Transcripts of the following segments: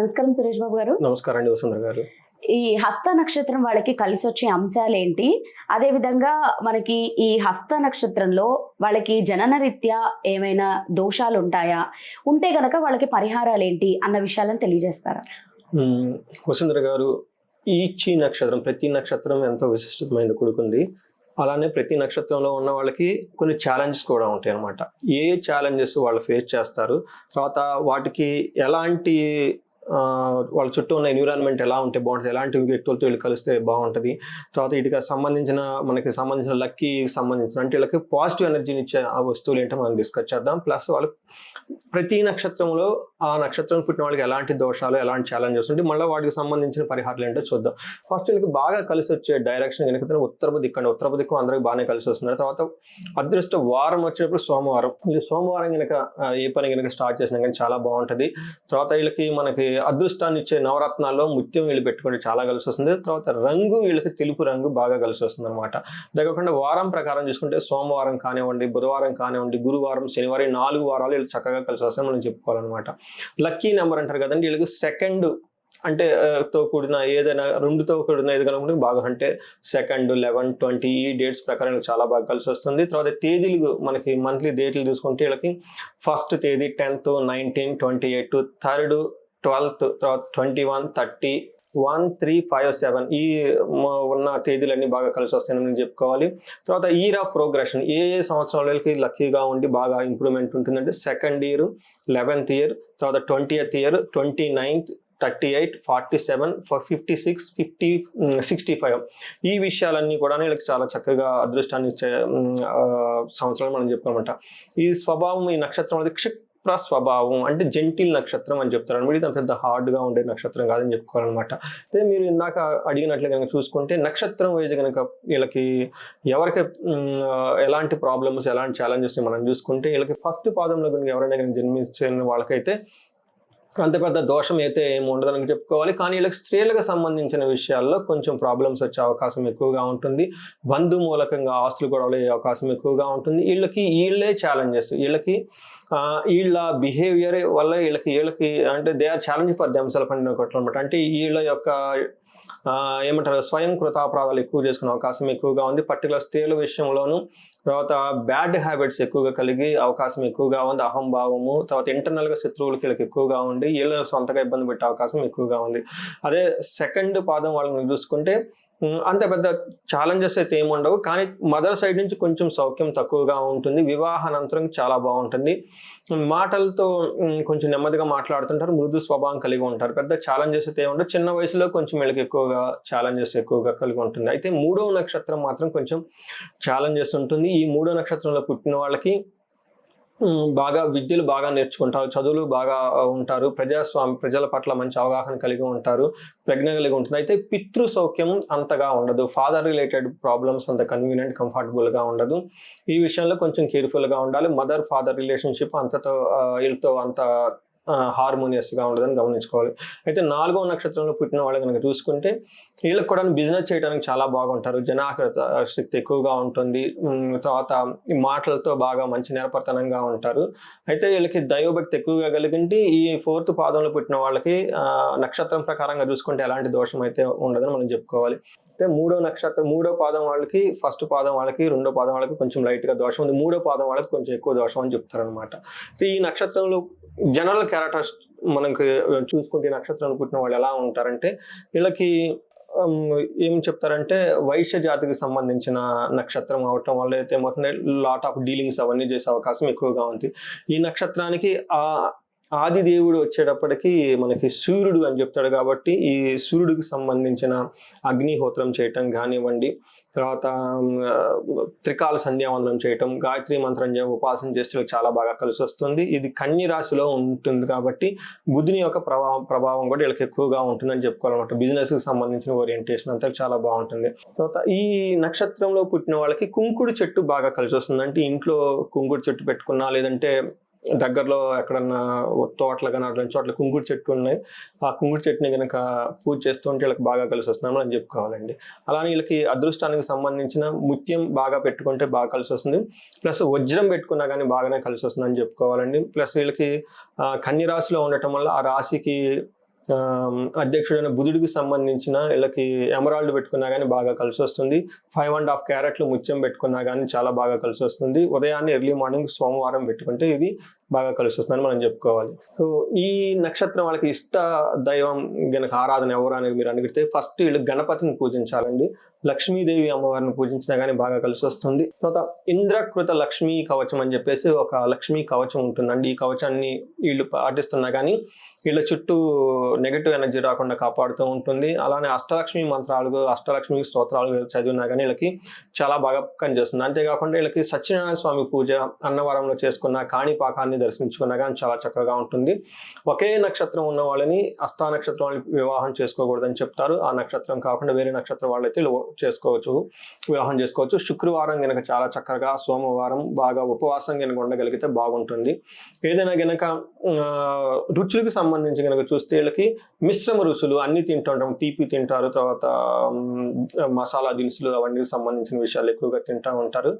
నమస్కారం సురేష్ బాబు గారు. నమస్కారం అండి వసుంధర గారు. ఈ హస్త నక్షత్రం వాళ్ళకి కలిసి వచ్చే అంశాలు ఏంటి అదే విధంగా మనకి ఈ హస్త నక్షత్రంలో వాళ్ళకి జనన రీత్యా ఏమైనా దోషాలు ఉంటాయా ఉంటే గనక వాళ్ళకి పరిహారాలు ఏంటి అన్న విషయాలను తెలియజేస్తారా. వసుంధర గారు ఈచి నక్షత్రం ప్రతి నక్షత్రం ఎంతో విశిష్టమైన కూడుకుంది. అలానే ప్రతి నక్షత్రంలో ఉన్న వాళ్ళకి కొన్ని ఛాలెంజెస్ కూడా ఉంటాయి అన్నమాట. ఏ ఛాలెంజెస్ వాళ్ళు ఫేస్ చేస్తారు? తర్వాత వాటికి ఎలాంటి వాళ్ళ చుట్టూ ఉన్న ఎన్విరాన్మెంట్ ఎలా ఉంటే బాగుంటుంది ఎలాంటి వ్యక్తులతో వీళ్ళు కలిస్తే బాగుంటుంది. తర్వాత వీటికి సంబంధించిన మనకి సంబంధించిన లక్కీ సంబంధించిన అంటే వీళ్ళకి పాజిటివ్ ఎనర్జీని ఇచ్చే ఆ వస్తువులు ఏంటో మనం డిస్కస్ చేద్దాం. ప్లస్ వాళ్ళు ప్రతి నక్షత్రంలో ఆ నక్షత్రం పుట్టిన వాళ్ళకి ఎలాంటి దోషాలు ఎలాంటి ఛాలెంజెస్ ఉంటే మళ్ళీ వాటికి సంబంధించిన పరిహారాలు ఏంటో చూద్దాం. ఫస్ట్ వీళ్ళకి బాగా కలిసి వచ్చే డైరెక్షన్ కనుక ఉత్తరపు దిక్కండి ఉత్తరపు దిక్కు అందరికి బాగానే కలిసి వస్తున్నారు. తర్వాత అదృష్ట వారం వచ్చేటప్పుడు సోమవారం. ఇది సోమవారం కనుక ఏ పని కనుక స్టార్ట్ చేసినా కానీ చాలా బాగుంటుంది. తర్వాత వీళ్ళకి మనకి అదృష్టాన్ని ఇచ్చే నవరత్నాల్లో ముత్యం వీళ్ళు పెట్టుకుంటే చాలా కలిసి వస్తుంది. తర్వాత రంగు వీళ్ళకి తెలుపు రంగు బాగా కలిసి వస్తుంది అనమాట కాకుండా వారం ప్రకారం చూసుకుంటే సోమవారం కానివ్వండి బుధవారం కానివ్వండి గురువారం శనివారం నాలుగు వారాలు వీళ్ళు చక్కగా కలిసి వస్తాయని మనం చెప్పుకోవాలన్నమాట. లక్కీ నెంబర్ అంటారు కదండి వీళ్ళకి సెకండ్ అంటే తో కూడిన ఏదైనా రెండుతో కూడిన ఏది కనుక బాగా అంటే సెకండ్ లెవెన్ ట్వంటీ ఈ డేట్స్ ప్రకారం చాలా బాగా కలిసి వస్తుంది. తర్వాత తేదీలు మనకి మంత్లీ డేట్లు చూసుకుంటే వీళ్ళకి ఫస్ట్ తేదీ tenth nineteen twenty eight third twelfth తర్వాత twenty one thirty one three five seven ఈ ఉన్న తేదీలన్నీ బాగా కలిసి వస్తాయని నేను చెప్పుకోవాలి. తర్వాత ఇయర్ ఆఫ్ ప్రోగ్రెషన్ ఏ ఏ సంవత్సరాలకి లక్కీగా ఉండి బాగా ఇంప్రూవ్మెంట్ ఉంటుందంటే సెకండ్ ఇయర్ లెవెన్త్ ఇయర్ తర్వాత twenty year twenty ninth thirty eight forty seven fifty six fifty sixty five ఈ విషయాలన్నీ కూడా వీళ్ళకి చాలా చక్కగా అదృష్టాన్ని ఇచ్చే సంవత్సరాలు మనం చెప్పుకోమంట ఈ స్వభావం ఈ నక్షత్రం అనేది క్షిప్ స్వభావం అంటే జెంటిల్ నక్షత్రం అని చెప్తారు. అనమాట ఇది పెద్ద హార్డ్గా ఉండే నక్షత్రం కాదని చెప్పుకోవాలన్నమాట. అదే మీరు ఇందాక అడిగినట్లు కనుక చూసుకుంటే నక్షత్రం వైజ్ కనుక వీళ్ళకి ఎవరికి ఎలాంటి ప్రాబ్లమ్స్ ఎలాంటి ఛాలెంజెస్ మనం చూసుకుంటే వీళ్ళకి ఫస్ట్ పాదంలో కనుక ఎవరైనా కనుక జన్మించిన వాళ్ళకైతే అంత పెద్ద దోషం అయితే ఏమి ఉండదని చెప్పుకోవాలి. కానీ వీళ్ళకి స్త్రీలకు సంబంధించిన విషయాల్లో కొంచెం ప్రాబ్లమ్స్ వచ్చే అవకాశం ఎక్కువగా ఉంటుంది. బంధు మూలకంగా ఆస్తులు గొడవలు అయ్యే అవకాశం ఎక్కువగా ఉంటుంది. వీళ్ళకి వీళ్ళే ఛాలెంజెస్ వీళ్ళకి వీళ్ళ బిహేవియర్ వల్ల వీళ్ళకి వీళ్ళకి అంటే they are challenge for themself అని అనమాట. అంటే వీళ్ళ యొక్క ఏమంటారు? స్వయం కృతాపరాధాలు ఎక్కువ చేసుకునే అవకాశం ఎక్కువగా ఉంది. పర్టికులర్ స్త్రీల విషయంలోనూ తర్వాత బ్యాడ్ హ్యాబిట్స్ ఎక్కువగా కలిగి అవకాశం ఎక్కువగా ఉంది. అహంభావము తర్వాత ఇంటర్నల్గా శత్రువులకి వీళ్ళకి ఎక్కువగా ఉండి వీళ్ళని సొంతగా ఇబ్బంది పెట్టే అవకాశం ఎక్కువగా ఉంది. అదే సెకండ్ పాదం వాళ్ళని చూసుకుంటే అంత పెద్ద ఛాలెంజెస్ అయితే ఏమి ఉండవు. కానీ మదర్ సైడ్ నుంచి కొంచెం సౌఖ్యం తక్కువగా ఉంటుంది. వివాహానంతరం చాలా బాగుంటుంది. మాటలతో కొంచెం నెమ్మదిగా మాట్లాడుతుంటారు. మృదు స్వభావం కలిగి ఉంటారు. పెద్ద ఛాలెంజెస్ అయితే ఏమి ఉండవు. చిన్న వయసులో కొంచెం వీళ్ళకి ఎక్కువగా ఛాలెంజెస్ ఎక్కువగా కలిగి ఉంటుంది. అయితే మూడవ నక్షత్రం మాత్రం కొంచెం ఛాలెంజెస్ ఉంటుంది. ఈ మూడో నక్షత్రంలో పుట్టిన వాళ్ళకి బాగా విద్యలు బాగా నేర్చుకుంటారు చదువులు బాగా ఉంటారు ప్రజాస్వామి ప్రజల పట్ల మంచి అవగాహన కలిగి ఉంటారు ప్రజ్ఞ కలిగి ఉంటుంది. అయితే పితృ సౌఖ్యం అంతగా ఉండదు ఫాదర్ రిలేటెడ్ ప్రాబ్లమ్స్ అంత కన్వీనియంట్ కంఫర్టబుల్గా ఉండదు. ఈ విషయంలో కొంచెం కేర్ఫుల్గా ఉండాలి. మదర్ ఫాదర్ రిలేషన్షిప్ అంతతో వీళ్ళతో అంత హార్మోనియస్గా ఉండదని గమనించుకోవాలి. అయితే నాలుగో నక్షత్రంలో పుట్టిన వాళ్ళు కనుక చూసుకుంటే వీళ్ళకి కూడా బిజినెస్ చేయడానికి చాలా బాగుంటారు. జనాకృత శక్తి ఎక్కువగా ఉంటుంది. తర్వాత మాటలతో బాగా మంచి నేర్పతనంగా ఉంటారు. అయితే వీళ్ళకి దైవభక్తి ఎక్కువగా కలిగింటి ఈ ఫోర్త్ పాదంలో పుట్టిన వాళ్ళకి నక్షత్రం ప్రకారంగా చూసుకుంటే ఎలాంటి దోషం అయితే ఉండదని మనం చెప్పుకోవాలి. అయితే మూడో నక్షత్రం మూడో పాదం వాళ్ళకి ఫస్ట్ పాదం వాళ్ళకి రెండో పాదం వాళ్ళకి కొంచెం లైట్గా దోషం ఉంది. మూడో పాదం వాళ్ళకి కొంచెం ఎక్కువ దోషం అని చెప్తారు అనమాట ఈ నక్షత్రంలో జనరల్ క్యారెక్టర్స్ మనకి చూసుకుంటే నక్షత్రం నక్షత్రంలో పుట్టిన వాళ్ళు ఎలా ఉంటారంటే వీళ్ళకి ఏం చెప్తారంటే వైశ్య జాతికి సంబంధించిన నక్షత్రం అవటం వల్ల అయితే ఏమవుతుంది లాట్ ఆఫ్ డీలింగ్స్ అవన్నీ చేసే అవకాశం ఎక్కువగా ఉంది. ఈ నక్షత్రానికి ఆ ఆది దేవుడు వచ్చేటప్పటికి మనకి సూర్యుడు అని చెప్తాడు కాబట్టి ఈ సూర్యుడికి సంబంధించిన అగ్నిహోత్రం చేయటం కానివ్వండి తర్వాత త్రికాల సంధ్యావందనం చేయటం గాయత్రి మంత్రం ఉపాసన చేస్తే చాలా బాగా కలిసి వస్తుంది. ఇది కన్య రాశిలో ఉంటుంది కాబట్టి బుద్ధుని యొక్క ప్రభావం ప్రభావం కూడా వీళ్ళకి ఎక్కువగా ఉంటుందని చెప్పుకోవాలన్నమాట. బిజినెస్కి సంబంధించిన ఓరియంటేషన్ అంతా చాలా బాగుంటుంది. తర్వాత ఈ నక్షత్రంలో పుట్టిన వాళ్ళకి కుంకుడు చెట్టు బాగా కలిసి వస్తుంది అంటే ఇంట్లో కుంకుడు చెట్టు పెట్టుకున్నా లేదంటే దగ్గరలో ఎక్కడన్నా తోటలు కానీ అటువంటి చోట్ల కుంకుడు చెట్టు ఉన్నాయి. ఆ కుంగుడు చెట్టుని కనుక పూజ చేస్తుంటే వీళ్ళకి బాగా కలిసి వస్తున్నాము అని చెప్పుకోవాలండి. అలానే వీళ్ళకి అదృష్టానికి సంబంధించిన ముత్యం బాగా పెట్టుకుంటే బాగా కలిసి వస్తుంది. ప్లస్ వజ్రం పెట్టుకున్నా కానీ బాగానే కలిసి వస్తుందని చెప్పుకోవాలండి. ప్లస్ వీళ్ళకి కన్య రాశిలో ఉండటం వల్ల ఆ రాశికి అధ్యక్షుడైన బుధుడికి సంబంధించిన వీళ్ళకి ఎమరాల్డ్ పెట్టుకున్నా కానీ బాగా కలిసి వస్తుంది. ఫైవ్ అండ్ హాఫ్ క్యారెట్లు ముత్యం పెట్టుకున్నా కానీ చాలా బాగా కలిసి వస్తుంది. ఉదయాన్నే ఎర్లీ మార్నింగ్ సోమవారం పెట్టుకుంటే ఇది బాగా కలిసి వస్తుందని మనం చెప్పుకోవాలి. సో ఈ నక్షత్రం వాళ్ళకి ఇష్ట దైవం గనక ఆరాధన ఎవరు అనేది మీరు అడిగితే ఫస్ట్ వీళ్ళు గణపతిని పూజించాలండి. లక్ష్మీదేవి అమ్మవారిని పూజించినా కానీ బాగా కలిసి వస్తుంది తర్వాత ఇంద్రకృత లక్ష్మీ కవచం అని చెప్పేసి ఒక లక్ష్మీ కవచం ఉంటుందండి. ఈ కవచాన్ని వీళ్ళు పాటిస్తున్నా కానీ వీళ్ళ చుట్టూ నెగిటివ్ ఎనర్జీ రాకుండా కాపాడుతూ ఉంటుంది. అలానే అష్టలక్ష్మి మంత్రాలు అష్టలక్ష్మి స్తోత్రాలు చదివినా కానీ వీళ్ళకి చాలా బాగా పనిచేస్తుంది. అంతేకాకుండా వీళ్ళకి సత్యనారాయణ స్వామి పూజ అన్నవరంలో చేసుకున్న కాణిపాకాన్ని దర్శించుకున్నా కానీ చాలా చక్కగా ఉంటుంది. ఒకే నక్షత్రం ఉన్న వాళ్ళని అస్థా నక్షత్రం వాళ్ళని వివాహం చేసుకోకూడదని చెప్తారు. ఆ నక్షత్రం కాకుండా వేరే నక్షత్రం వాళ్ళైతే చేసుకోవచ్చు వివాహం చేసుకోవచ్చు. శుక్రవారం గనక చాలా చక్కగా సోమవారం బాగా ఉపవాసం కనుక ఉండగలిగితే బాగుంటుంది. ఏదైనా గనక రుచులకు సంబంధించి కనుక చూస్తే వీళ్ళకి మిశ్రమ రుచులు అన్ని తింటుంటాం. తీపి తింటారు తర్వాత మసాలా దినుసులు అవన్నీ సంబంధించిన విషయాలు ఎక్కువగా తింటూ ఉంటారు.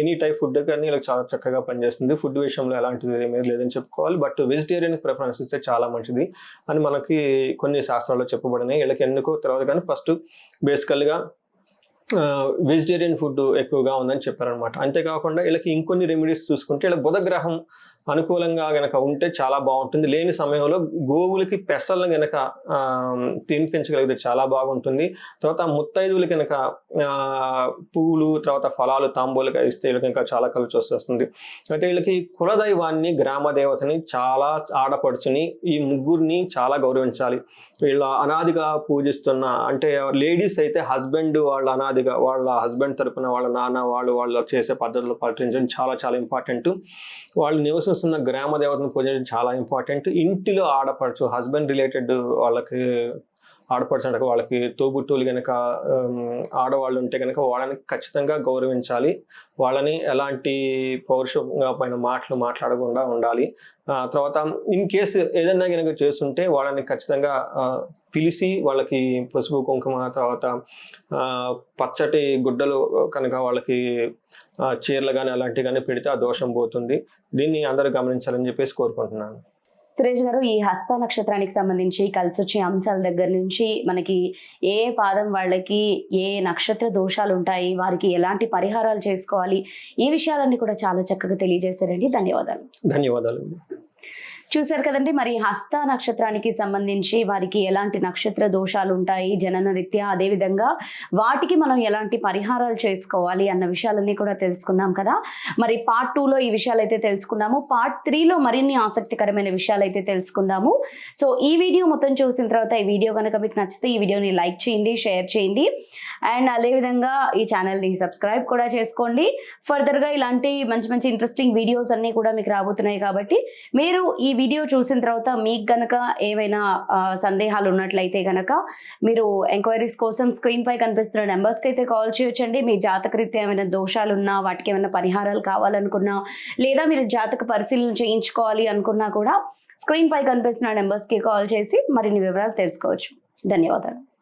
ఎనీ టైప్ ఫుడ్ కానీ వీళ్ళకి చాలా చక్కగా పనిచేస్తుంది. ఫుడ్ విషయంలో ఎలాంటిది ఏమీ లేదని చెప్పుకోవాలి. బట్ వెజిటేరియన్ ప్రిఫరెన్స్ ఇస్తే చాలా మంచిది. అని మనకి కొన్ని శాస్త్రాల్లో చెప్పబడినాయి. వీళ్ళకి ఎందుకో తర్వాత కానీ ఫస్ట్ బేసికల్గా వెజిటేరియన్ ఫుడ్ ఎక్కువగా ఉందని చెప్పారనమాట అంతేకాకుండా వీళ్ళకి ఇంకొన్ని రెమెడీస్ చూసుకుంటే వీళ్ళ బుధగ్రహం అనుకూలంగా గనక ఉంటే చాలా బాగుంటుంది. లేని సమయంలో గోవులకి పెసలను గనక తినిపించగలిగితే చాలా బాగుంటుంది. తర్వాత ముత్తైదువులు కనుక పువ్వులు తర్వాత ఫలాలు తాంబూలుగా ఇస్తే వీళ్ళకి ఇంకా చాలా కలిసి వస్తుంది అయితే వీళ్ళకి కులదైవాన్ని గ్రామ దేవతని చాలా ఆడపడుచుని ఈ ముగ్గురిని చాలా గౌరవించాలి. వీళ్ళ అనాదిగా పూజిస్తున్న అంటే లేడీస్ అయితే హస్బెండ్ వాళ్ళ అనాది పద్ధతిగా వాళ్ళ హస్బెండ్ తరపున వాళ్ళ నాన్న వాళ్ళు వాళ్ళు చేసే పద్ధతులు పాటించడం చాలా చాలా ఇంపార్టెంట్. వాళ్ళు నివసిస్తున్న గ్రామ దేవతను పూజించడం చాలా ఇంపార్టెంట్. ఇంటిలో ఆడపడుచు హస్బెండ్ రిలేటెడ్ వాళ్ళకి ఆడపడుచు అంటే వాళ్ళకి తోబుట్టువులు కనుక ఆడవాళ్ళు ఉంటే కనుక వాళ్ళని ఖచ్చితంగా గౌరవించాలి. వాళ్ళని ఎలాంటి పౌరుషంగా పైన మాటలు మాట్లాడకుండా ఉండాలి. ఆ, తర్వాత ఇన్ కేసు ఏదైనా కనుక చేస్తుంటే వాళ్ళని ఖచ్చితంగా పిలిచి వాళ్ళకి పసుపు కుంకుమ తర్వాత పచ్చటి గుడ్డలు కనుక వాళ్ళకి చీరలు కానీ అలాంటివి కానీ పెడితే ఆ దోషం పోతుంది. దీన్ని అందరూ గమనించాలని చెప్పేసి కోరుకుంటున్నాను. సురేష్ గారు ఈ హస్త నక్షత్రానికి సంబంధించి కలిసి వచ్చే అంశాల దగ్గర నుంచి మనకి ఏ ఏ పాదం వాళ్ళకి ఏ నక్షత్ర దోషాలు ఉంటాయి వారికి ఎలాంటి పరిహారాలు చేసుకోవాలి ఈ విషయాలన్నీ కూడా చాలా చక్కగా తెలియజేశారండి. ధన్యవాదాలు. ధన్యవాదాలు. చూశారు కదండి మరి హస్త నక్షత్రానికి సంబంధించి వారికి ఎలాంటి నక్షత్ర దోషాలు ఉంటాయి జనన రీత్యా అదేవిధంగా వాటికి మనం ఎలాంటి పరిహారాలు చేసుకోవాలి అన్న విషయాలన్నీ కూడా తెలుసుకున్నాం కదా. మరి పార్ట్ టూలో ఈ విషయాలు అయితే తెలుసుకున్నాము పార్ట్ త్రీలో మరిన్ని ఆసక్తికరమైన విషయాలు అయితే తెలుసుకుందాము. సో ఈ వీడియో మొత్తం చూసిన తర్వాత ఈ వీడియో కనుక మీకు నచ్చితే ఈ వీడియోని లైక్ చేయండి షేర్ చేయండి. అండ్ అదేవిధంగా ఈ ఛానల్ని సబ్స్క్రైబ్ కూడా చేసుకోండి. ఫర్దర్గా ఇలాంటి మంచి మంచి ఇంట్రెస్టింగ్ వీడియోస్ అన్నీ కూడా మీకు రాబోతున్నాయి కాబట్టి మీరు ఈ వీడియో చూసిన తర్వాత మీకు గనక ఏవైనా సందేహాలు ఉన్నట్లయితే గనక మీరు ఎంక్వైరీస్ కోసం స్క్రీన్ పై కనిపిస్తున్న నెంబర్స్కి అయితే కాల్ చేయొచ్చండి. మీ జాతకరీత్యా ఏమైనా దోషాలు ఉన్నా వాటికి ఏమైనా పరిహారాలు కావాలనుకున్నా లేదా మీరు జాతక పరిశీలన చేయించుకోవాలి అనుకున్నా కూడా స్క్రీన్ పై కనిపిస్తున్న నెంబర్స్కి కాల్ చేసి మరిన్ని వివరాలు తెలుసుకోవచ్చు. ధన్యవాదాలు.